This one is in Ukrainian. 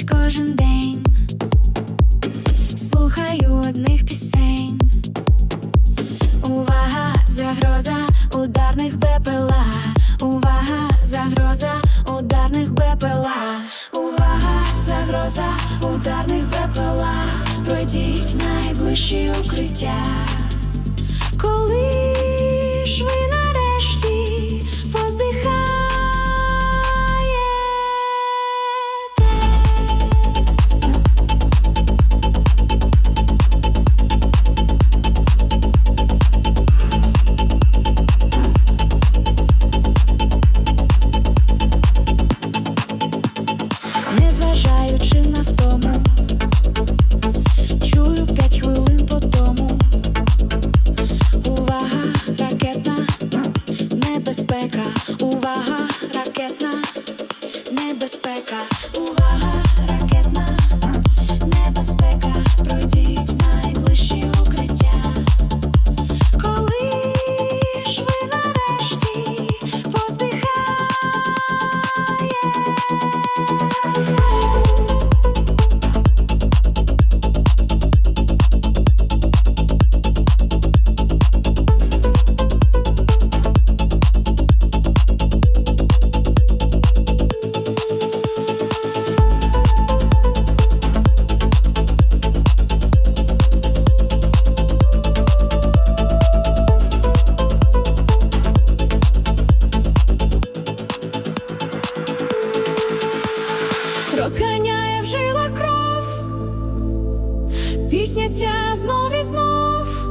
ніч, кожен день. Слухаю одних пісень. Увага, загроза ударних БПЛА. Увага, загроза ударних БПЛА. Увага, загроза ударних БПЛА. Пройдіть в найближчі укриття. Коли tocar. Розганяє в жила кров, пісня ця знов і знов